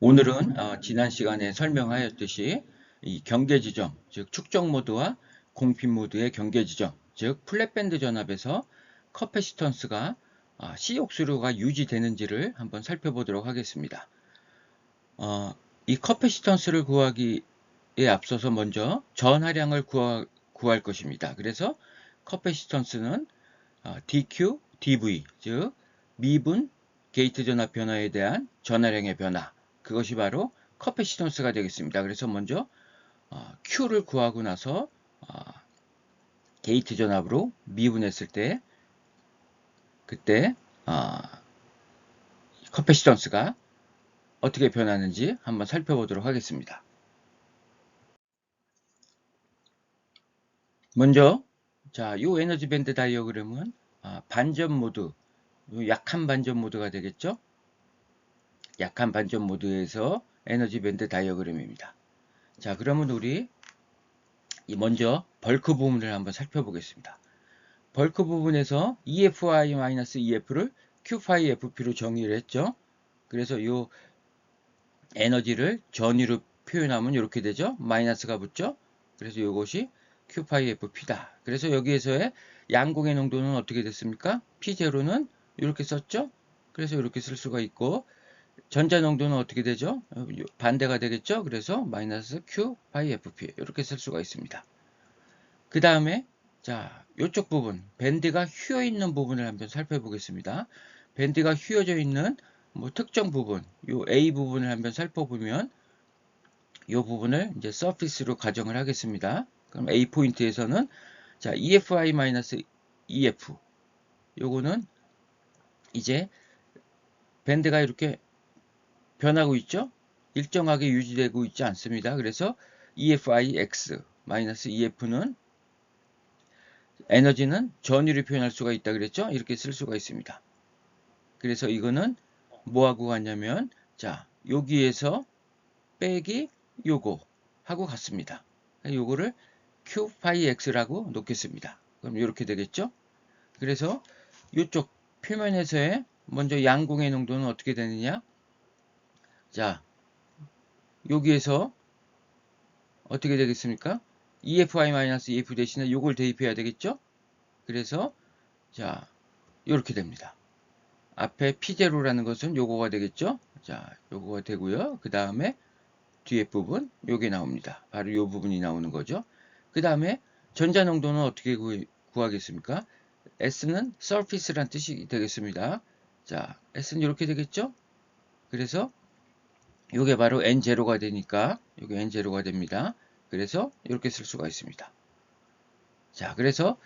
오늘은 어, 지난 시간에 설명하였듯이 이 경계 지점, 즉 축적 모드와 공핀 모드의 경계 지점, 즉 플랫밴드 전압에서 커패시턴스가 어, C 옥수로가 유지되는지를 한번 살펴보도록 하겠습니다. 어, 이 커패시턴스를 구하기에 앞서서 먼저 전하량을 구하, 구할 것입니다. 그래서 커패시턴스는 어, DQ, DV, 즉 미분 게이트 전압 변화에 대한 전하량의 변화 그것이 바로 커패시턴스가 되겠습니다. 그래서 먼저 어, Q를 구하고 나서 어, 게이트 전압으로 미분했을 때 그때 어, 커패시턴스가 어떻게 변하는지 한번 살펴보도록 하겠습니다. 먼저 자, 이 에너지 밴드 다이어그램은 아, 반전 모드, 약한 반전 모드가 되겠죠? 약한 반전 모드에서 에너지 밴드 다이어그램입니다. 자, 그러면 우리 먼저 벌크 부분을 한번 살펴보겠습니다. 벌크 부분에서 EFI-EF를 Q-Phi FP로 정의를 했죠. 그래서 이 에너지를 전위로 표현하면 이렇게 되죠. 마이너스가 붙죠. 그래서 이것이 Q-Phi FP다. 그래서 여기에서의 양공의 농도는 어떻게 됐습니까? P0는 이렇게 썼죠. 그래서 이렇게 쓸 수가 있고 전자 농도는 어떻게 되죠? 반대가 되겠죠? 그래서 마이너스 Q 파이 FP 이렇게 쓸 수가 있습니다. 그 다음에 자 이쪽 부분 밴드가 휘어 있는 부분을 한번 살펴보겠습니다. 밴드가 휘어져 있는 뭐 특정 부분 요 A 부분을 한번 살펴보면 이 부분을 이제 서피스로 가정을 하겠습니다. 그럼 A 포인트에서는 자 EFI-EF 요거는 이제 밴드가 이렇게 변하고 있죠? 일정하게 유지되고 있지 않습니다. 그래서 EFIX EF는 에너지는 전위를 표현할 수가 있다 그랬죠? 이렇게 쓸 수가 있습니다. 그래서 이거는 뭐하고 같냐면 자 여기에서 빼기 요거 하고 같습니다. 요거를 Q-X라고 놓겠습니다. 그럼 이렇게 되겠죠? 그래서 이쪽 표면에서의 먼저 양공의 농도는 어떻게 되느냐? 자, 여기에서 어떻게 되겠습니까? EFI-EF 대신에 요걸 대입해야 되겠죠? 그래서 자, 이렇게 됩니다. 앞에 P0라는 것은 요거가 되겠죠? 자, 요거가 되고요. 그 다음에 뒤에 부분 요게 나옵니다. 바로 요 부분이 나오는 거죠. 그 다음에 전자 농도는 어떻게 구하겠습니까? S는 surface란 뜻이 되겠습니다. 자, S는 이렇게 되겠죠? 그래서 이게 바로 N0가 되니까 이게 N0가 됩니다. 그래서 이렇게 쓸 수가 있습니다. 자, 그래서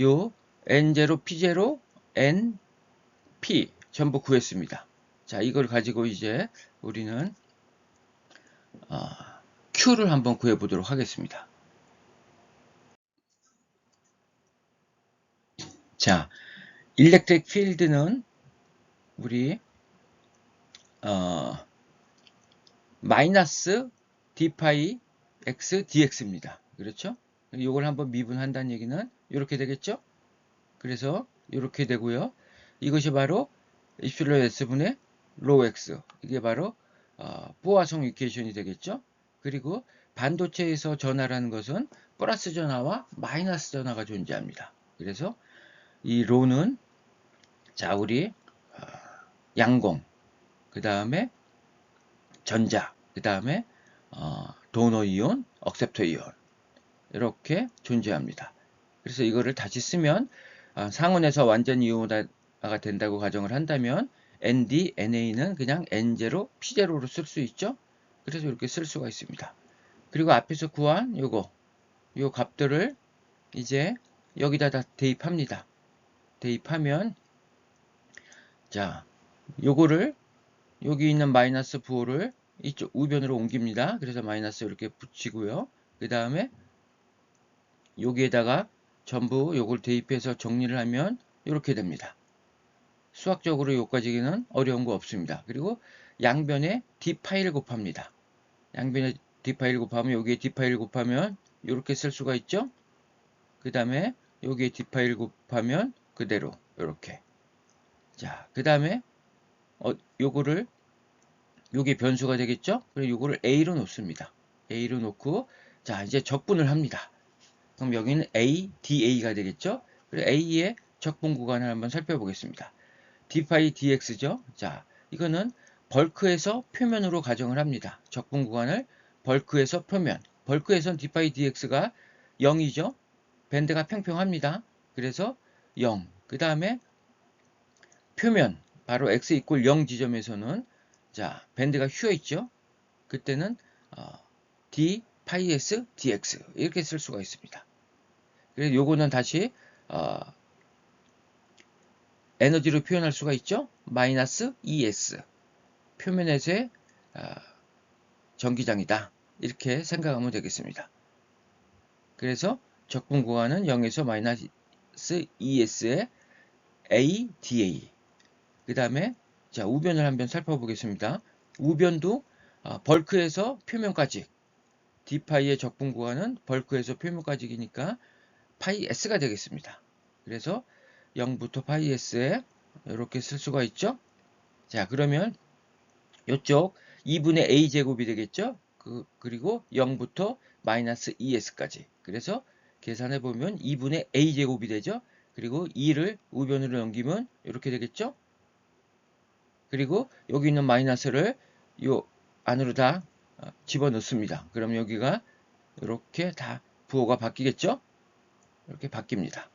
요 N0, P0, N, P 전부 구했습니다. 자, 이걸 가지고 이제 우리는 어, Q를 한번 구해 보도록 하겠습니다. 자, 일렉트릭 필드는 우리 어, 마이너스 d파이 x dx입니다. 그렇죠? 이걸 한번 미분한다는 얘기는 이렇게 되겠죠? 그래서 이렇게 되고요. 이것이 바로 이필로 s분의 로 x 이게 바로 어, 포화성 이케이션이 되겠죠? 그리고 반도체에서 전하라는 것은 플러스 전하와 마이너스 전하가 존재합니다. 그래서 이 로는 자 우리 어, 양공 그 다음에 전자 그 다음에 어, 도너 이온, 억셉터 이온 이렇게 존재합니다. 그래서 이거를 다시 쓰면 어, 상온에서 완전 이온화가 된다고 가정을 한다면 ND, NA는 그냥 N0, P0로 쓸 수 있죠. 그래서 이렇게 쓸 수가 있습니다. 그리고 앞에서 구한 요거 요 값들을 이제 여기다 다 대입합니다. 대입하면 자 요거를 여기 있는 마이너스 부호를 이쪽 우변으로 옮깁니다. 그래서 마이너스 이렇게 붙이고요. 그 다음에 여기에다가 전부 요걸 대입해서 정리를 하면 이렇게 됩니다. 수학적으로 여기까지는 어려운 거 없습니다. 그리고 양변에 d파이를 곱합니다. 양변에 d파이를 곱하면 여기에 d파이를 곱하면 이렇게 쓸 수가 있죠. 그 다음에 여기에 d파이를 곱하면 그대로 이렇게 자, 그 다음에 어, 요거를 요게 변수가 되겠죠? 그리고 요거를 A로 놓습니다. A로 놓고 자 이제 적분을 합니다. 그럼 여기는 A, DA가 되겠죠? 그리고 A의 적분 구간을 한번 살펴보겠습니다. d파이 dx죠? 자 이거는 벌크에서 표면으로 가정을 합니다. 적분 구간을 벌크에서 표면. 벌크에선 d파이 dx가 0이죠? 밴드가 평평합니다. 그래서 0. 그 다음에 표면 바로 x 이꼴 0 지점에서는 자 밴드가 휘어 있죠. 그때는 어, d 파이 s dx 이렇게 쓸 수가 있습니다. 그래서 요거는 다시 어, 에너지로 표현할 수가 있죠. 마이너스 es 표면에서의 어, 전기장이다. 이렇게 생각하면 되겠습니다. 그래서 적분 구간은 0에서 마이너스 es의 a da 그 다음에 자 우변을 한번 살펴보겠습니다. 우변도 어, 벌크에서 표면까지 d파이의 적분 구간은 벌크에서 표면까지니까 파이 s가 되겠습니다. 그래서 0부터 파이 s에 이렇게 쓸 수가 있죠. 자 그러면 이쪽 2분의 a 제곱이 되겠죠. 그, 그리고 0부터 마이너스 2s까지. 그래서 계산해 보면 2분의 a 제곱이 되죠. 그리고 2를 우변으로 넘기면 이렇게 되겠죠. 그리고 여기 있는 마이너스를 요 안으로 다 어, 집어넣습니다. 그럼 여기가 이렇게 다 부호가 바뀌겠죠? 이렇게 바뀝니다.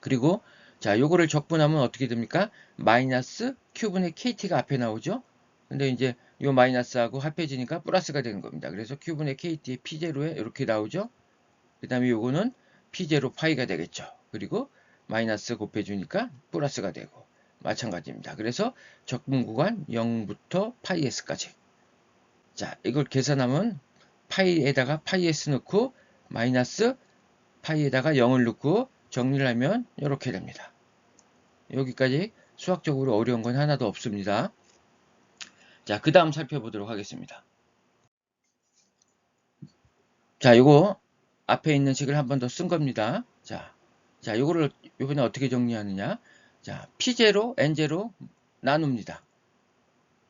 그리고 자 요거를 적분하면 어떻게 됩니까? 마이너스 큐분의 kt가 앞에 나오죠? 근데 이제 요 마이너스하고 합해지니까 플러스가 되는 겁니다. 그래서 큐분의 kt의 p0에 이렇게 나오죠? 그 다음에 요거는 p0 파이가 되겠죠. 그리고 마이너스 곱해주니까 플러스가 되고 마찬가지입니다. 그래서 적분 구간 0부터 파이 s까지. 자, 이걸 계산하면 파이에다가 파이 s 넣고 마이너스 파이에다가 0을 넣고 정리를 하면 이렇게 됩니다. 여기까지 수학적으로 어려운 건 하나도 없습니다. 자, 그 다음 살펴보도록 하겠습니다. 자, 이거 앞에 있는 식을 한 번 더 쓴 겁니다. 자, 자, 요거를 이번에 어떻게 정리하느냐? 자, P0, N0 나눕니다.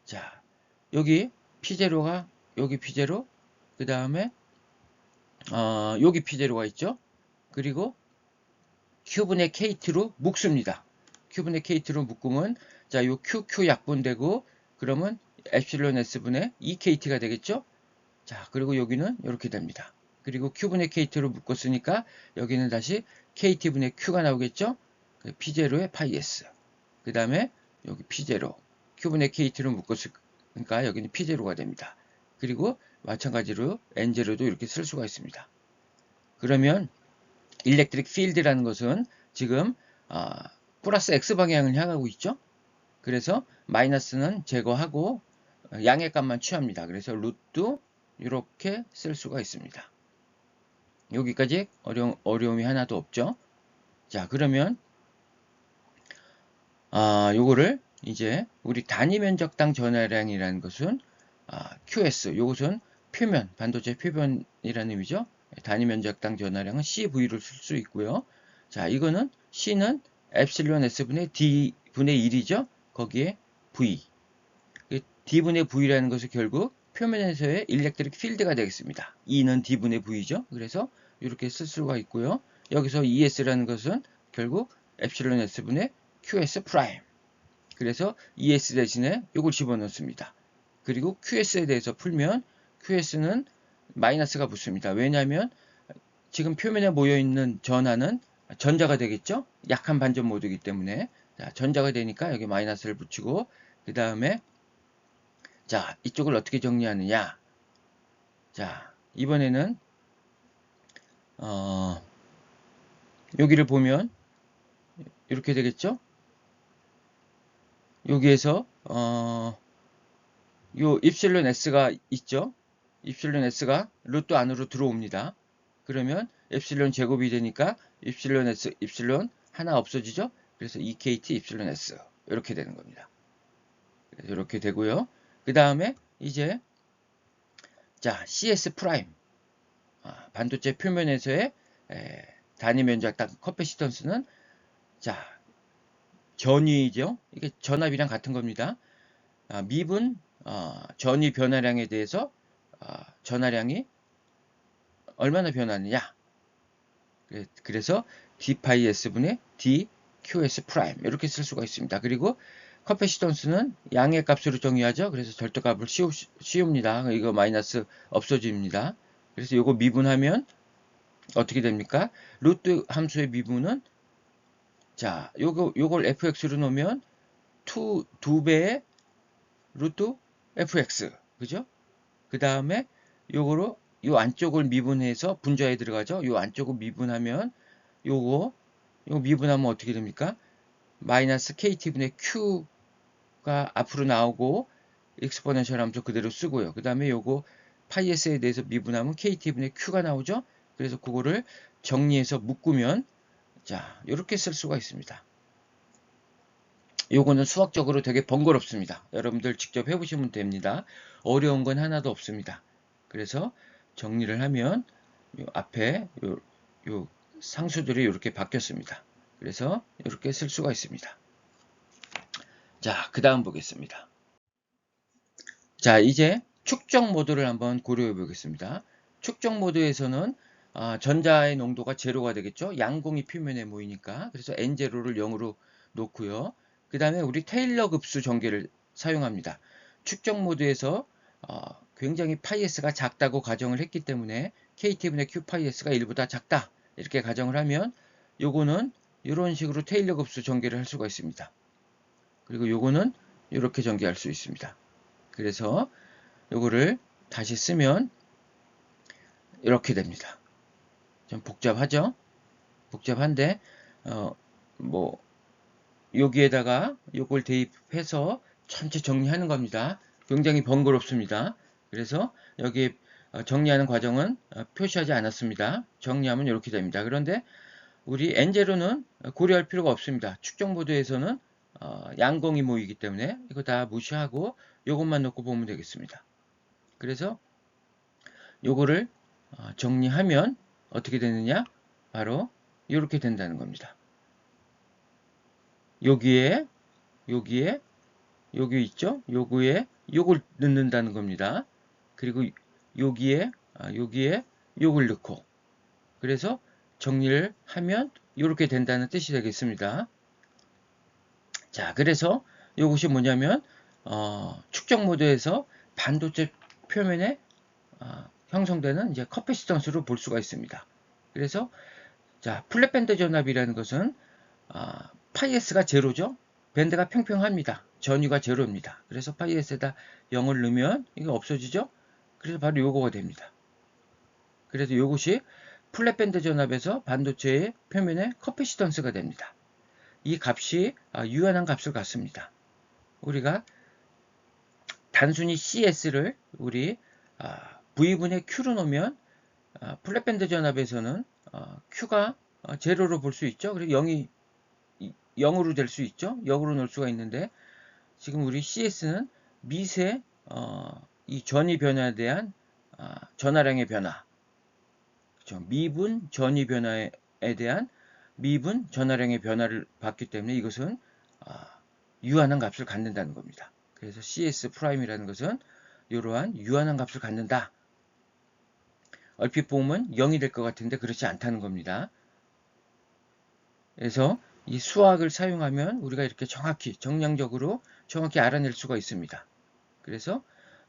자, 여기 P0가 여기 P0, 그 다음에 어, 여기 P0가 있죠. 그리고 Q분의 KT로 묶습니다. Q분의 KT로 묶으면 자, 요 QQ 약분되고 그러면 엡실론 S분의 2KT가 되겠죠. 자, 그리고 여기는 이렇게 됩니다. 그리고 Q분의 KT로 묶었으니까 여기는 다시 KT분의 Q가 나오겠죠? P0의 파이 S. 그 다음에 여기 P0. Q분의 KT로 묶었으니까 여기는 P0가 됩니다. 그리고 마찬가지로 N0도 이렇게 쓸 수가 있습니다. 그러면 일렉트릭 필드라는 것은 지금 어, 플러스 X 방향을 향하고 있죠? 그래서 마이너스는 제거하고 양의 값만 취합니다. 그래서 루트 이렇게 쓸 수가 있습니다. 여기까지 어려, 어려움이 하나도 없죠. 자, 그러면 아, 요거를 이제 우리 단위 면적당 전화량이라는 것은 아, QS, 요것은 표면, 반도체 표면이라는 의미죠. 단위 면적당 전화량은 CV로 쓸수 있고요. 자, 이거는 C는 엡실론 S분의 D분의 1이죠. 거기에 V. 그 D분의 V라는 것은 결국 표면에서의 일렉트릭 필드가 되겠습니다. E는 D분의 V죠. 그래서 이렇게 쓸 수가 있고요. 여기서 ES라는 것은 결국 엡실론 S분의 QS 프라임. 그래서 ES 대신에 이걸 집어넣습니다. 그리고 QS에 대해서 풀면 QS는 마이너스가 붙습니다. 왜냐하면 지금 표면에 모여있는 전하는 전자가 되겠죠? 약한 반전 모드이기 때문에 자, 전자가 되니까 여기 마이너스를 붙이고 그 다음에 자 이쪽을 어떻게 정리하느냐 자 이번에는 어, 여기를 보면 이렇게 되겠죠? 여기에서 어, 요 입실론 s가 있죠? 입실론 s가 루트 안으로 들어옵니다. 그러면 엡실론 제곱이 되니까 입실론 s 입실론 하나 없어지죠? 그래서 EKT 입실론 s 이렇게 되는 겁니다. 이렇게 되고요. 그 다음에 이제 자 CS 프라임 아, 반도체 표면에서의 에, 단위 면적당 커패시턴스는 자 전위죠. 이게 전압이랑 같은 겁니다. 아, 미분 어, 전위 변화량에 대해서 어, 전화량이 얼마나 변하느냐. 그래- 그래서 d 파이 s 분의 d qs 프라임 이렇게 쓸 수가 있습니다. 그리고 커패시턴스는 양의 값으로 정의하죠. 그래서 절대값을 씌우, 씌웁니다. 이거 마이너스 없어집니다. 그래서 이거 미분하면 어떻게 됩니까? 루트 함수의 미분은 자, 요거 요걸 fx로 놓으면 2, 2배의 루트 fx. 그죠? 그 다음에 요거로 요 안쪽을 미분해서 분자에 들어가죠. 요 안쪽을 미분하면 요거 요거 미분하면 어떻게 됩니까? 마이너스 kt분의 q가 앞으로 나오고 익스포넨셜 함수 그대로 쓰고요. 그 다음에 요거 파이 s에 대해서 미분하면 kt분의 q가 나오죠. 그래서 그거를 정리해서 묶으면 자 이렇게 쓸 수가 있습니다. 요거는 수학적으로 되게 번거롭습니다. 여러분들 직접 해보시면 됩니다. 어려운 건 하나도 없습니다. 그래서 정리를 하면 요 앞에 요, 요 상수들이 이렇게 바뀌었습니다. 그래서 이렇게 쓸 수가 있습니다. 자, 그 다음 보겠습니다. 자, 이제 축적 모드를 한번 고려해 보겠습니다. 축적 모드에서는 아, 전자의 농도가 제로가 되겠죠. 양공이 표면에 모이니까. 그래서 n0를 0으로 놓고요. 그 다음에 우리 테일러 급수 전개를 사용합니다. 축적 모드에서 어, 굉장히 파이S가 작다고 가정을 했기 때문에 KT분의 Q 파이S가 1보다 작다. 이렇게 가정을 하면 요거는 이런 식으로 테일러 급수 전개를 할 수가 있습니다. 그리고 요거는 이렇게 전개할 수 있습니다. 그래서 요거를 다시 쓰면 이렇게 됩니다. 좀 복잡하죠? 복잡한데 어, 뭐 여기에다가 요걸 대입해서 전체 정리하는 겁니다. 굉장히 번거롭습니다. 그래서 여기 어, 정리하는 과정은 어, 표시하지 않았습니다. 정리하면 이렇게 됩니다. 그런데 우리 N0는 고려할 필요가 없습니다. 축적 모드에서는 어, 양공이 모이기 때문에 이거 다 무시하고 요것만 놓고 보면 되겠습니다. 그래서 요거를 정리하면 어떻게 되느냐? 바로 이렇게 된다는 겁니다. 여기에 여기에 여기 있죠? 요거에 요걸 넣는다는 겁니다. 그리고 여기에 아, 여기에 요걸 넣고 그래서 정리를 하면 이렇게 된다는 뜻이 되겠습니다. 자, 그래서 이것이 뭐냐면 어, 축적 모드에서 반도체 표면에 어, 형성되는 이제 커피시턴스로 볼 수가 있습니다. 그래서 자 플랫 밴드 전압이라는 것은 아, 파이S가 제로죠. 밴드가 평평합니다. 전위가 제로입니다. 그래서 파이S에다 0을 넣으면 이게 없어지죠. 그래서 바로 요거가 됩니다. 그래서 요것이 플랫 밴드 전압에서 반도체의 표면에 커피시턴스가 됩니다. 이 값이 아, 유한한 값을 갖습니다. 우리가 단순히 CS를 우리 아, V분의 Q로 놓으면 아, 플랫밴드 전압에서는 어, Q가 어, 제로로 볼 수 있죠. 그리고 0이 0으로 될 수 있죠. 0으로 놓을 수가 있는데 지금 우리 CS는 미세 어, 이 전위 변화에 대한 아, 전화량의 변화, 그렇죠. 미분 전위 변화에 대한 미분 전화량의 변화를 봤기 때문에 이것은 아, 유한한 값을 갖는다는 겁니다. 그래서 CS 프라임이라는 것은 이러한 유한한 값을 갖는다. 얼핏 보면 0이 될 것 같은데 그렇지 않다는 겁니다. 그래서 이 수학을 사용하면 우리가 이렇게 정확히 정량적으로 정확히 알아낼 수가 있습니다. 그래서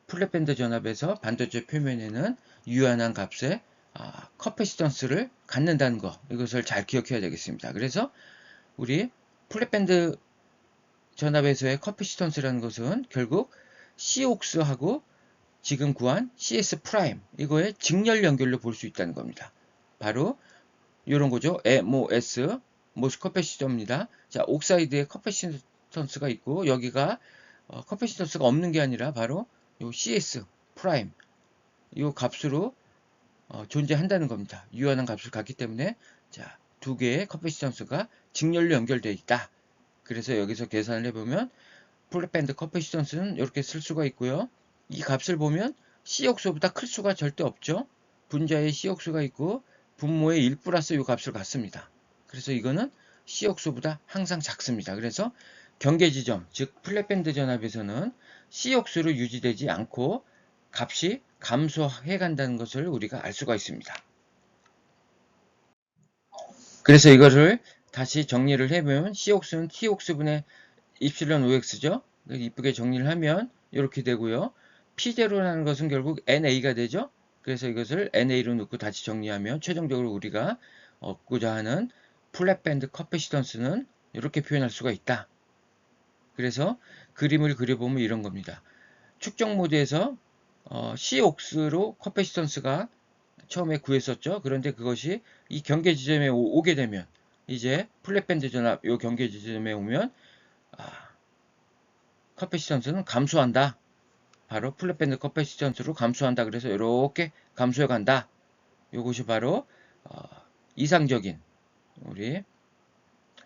플랫밴드 전압에서 반도체 표면에는 유한한 값의 아, 커패시턴스를 갖는다는 거 이것을 잘 기억해야 되겠습니다. 그래서 우리 플랫밴드 전압에서의 커패시턴스라는 것은 결국 C옥스하고 지금 구한 CS 프라임 이거의 직렬 연결로 볼 수 있다는 겁니다. 바로 이런 거죠. MOS 모스 커패시터입니다. 자, 옥사이드에 커패시턴스가 있고 여기가 어, 커패시턴스가 없는 게 아니라 바로 요 CS 프라임 이 값으로 어, 존재한다는 겁니다. 유한한 값을 갖기 때문에 자, 두 개의 커패시턴스가 직렬로 연결되어 있다. 그래서 여기서 계산을 해보면 플랫밴드 커패시턴스는 이렇게 쓸 수가 있고요. 이 값을 보면 C역수보다 클 수가 절대 없죠. 분자에 C역수가 있고 분모에 1 플러스 이 값을 갖습니다. 그래서 이거는 C역수보다 항상 작습니다. 그래서 경계 지점, 즉 플랫밴드 전압에서는 C옥수로 유지되지 않고 값이 감소해 간다는 것을 우리가 알 수가 있습니다. 그래서 이거를 다시 정리를 해보면 C옥수는 T옥수분의 입실론 OX죠. 이쁘게 정리를 하면 이렇게 되고요. P0라는 것은 결국 NA가 되죠. 그래서 이것을 NA로 넣고 다시 정리하면 최종적으로 우리가 얻고자 하는 플랫밴드 커피시던스는 이렇게 표현할 수가 있다. 그래서 그림을 그려보면 이런 겁니다. 축적 모드에서 어, C옥스로 커피시던스가 처음에 구했었죠. 그런데 그것이 이 경계 지점에 오, 게 되면 이제 플랫밴드 전압 요 경계 지점에 오면 아, 커피시던스는 감소한다. 바로 플랫밴드 커피시던스로 감소한다. 그래서 이렇게 감소해 간다. 이것이 바로 어, 이상적인 우리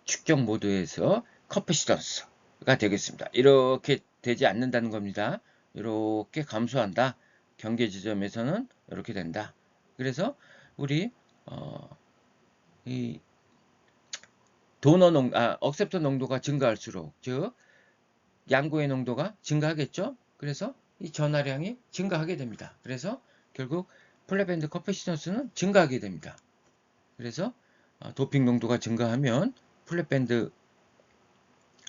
축적 모드에서 커피시던스가 되겠습니다. 이렇게 되지 않는다는 겁니다. 이렇게 감소한다. 경계 지점에서는 이렇게 된다. 그래서 우리 어, 이 도너 농, 아, 억셉터 농도가 증가할수록 즉 양고의 농도가 증가하겠죠. 그래서 이 전하량이 증가하게 됩니다. 그래서 결국 플레밴드 커피시던스는 증가하게 됩니다. 그래서 어, 도핑 농도가 증가하면 플랫밴드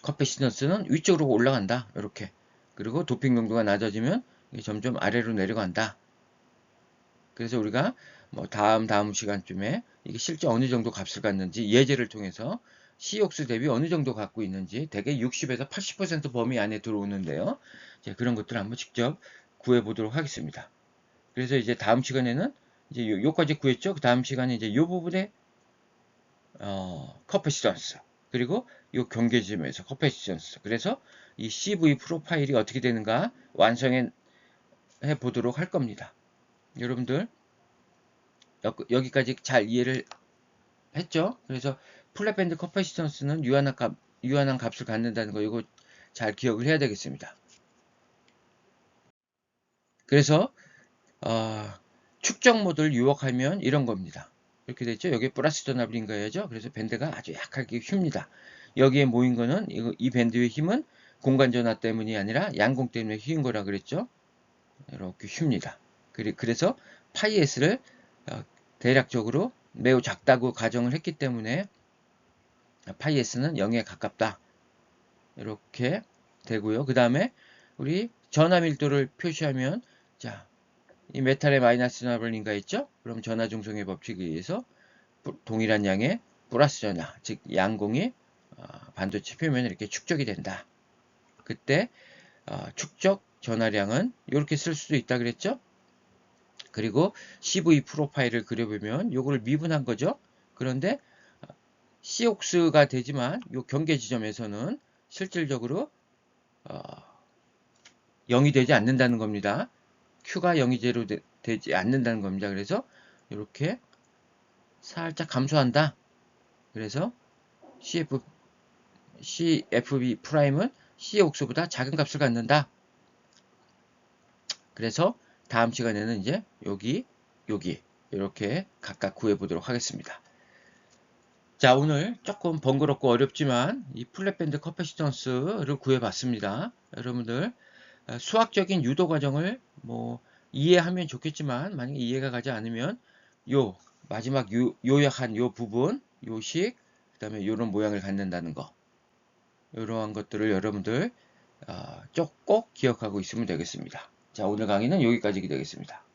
커피시던스는 위쪽으로 올라간다. 이렇게. 그리고 도핑 농도가 낮아지면 점점 아래로 내려간다. 그래서 우리가 뭐 다음 다음 시간쯤에 이게 실제 어느 정도 값을 갖는지 예제를 통해서 COX 대비 어느 정도 갖고 있는지 대개 60에서 80% 범위 안에 들어오는데요. 그런 것들을 한번 직접 구해 보도록 하겠습니다. 그래서 이제 다음 시간에는 이제 요, 요까지 구했죠. 그 다음 시간에 이제 요 부분에 어, 커피시던스 그리고 요 경계지점에서 커피시던스 그래서 이 CV 프로파일이 어떻게 되는가 완성해 보도록 할 겁니다. 여러분들 여기까지 잘 이해를 했죠? 그래서 플랫밴드 커피시턴스는 유한한 값, 유한한 값을 갖는다는 거 이거 잘 기억을 해야 되겠습니다. 그래서 어, 축적 모드를 유혹하면 이런 겁니다. 이렇게 됐죠? 여기 플러스 전압을 인가해야죠. 그래서 밴드가 아주 약하게 휩니다. 여기에 모인 거는 이거, 이 밴드의 힘은 공간 전압 때문이 아니라 양공 때문에 휘인 거라 그랬죠. 이렇게 휩니다. 그래서 파이 S를 어, 대략적으로 매우 작다고 가정을 했기 때문에 파이 S는 0에 가깝다. 이렇게 되고요. 그 다음에 우리 전화 밀도를 표시하면 자, 이 메탈의 마이너스 전압을 인가했죠? 그럼 전화 중성의 법칙에 의해서 동일한 양의 플러스 전화, 즉 양공이 어, 반도체 표면에 이렇게 축적이 된다. 그때 어, 축적 전화량은 이렇게 쓸 수도 있다 그랬죠? 그리고 CV 프로파일을 그려보면 이거를 미분한 거죠. 그런데 C옥스가 되지만 이 경계 지점에서는 실질적으로 어, 0이 되지 않는다는 겁니다. Q가 0이 제로 되, 지 않는다는 겁니다. 그래서 이렇게 살짝 감소한다. 그래서 CF, CFB 프라임은 C옥스보다 작은 값을 갖는다. 그래서 다음 시간에는 이제 여기, 여기 이렇게 각각 구해보도록 하겠습니다. 자 오늘 조금 번거롭고 어렵지만 이 플랫밴드 커패시턴스를 구해봤습니다. 여러분들 어, 수학적인 유도 과정을 뭐 이해하면 좋겠지만 만약에 이해가 가지 않으면 요 마지막 요, 요약한 요 부분 요식 그 다음에 이런 모양을 갖는다는 거 이러한 것들을 여러분들 어, 꼭 기억하고 있으면 되겠습니다. 자 오늘 강의는 여기까지 되겠습니다.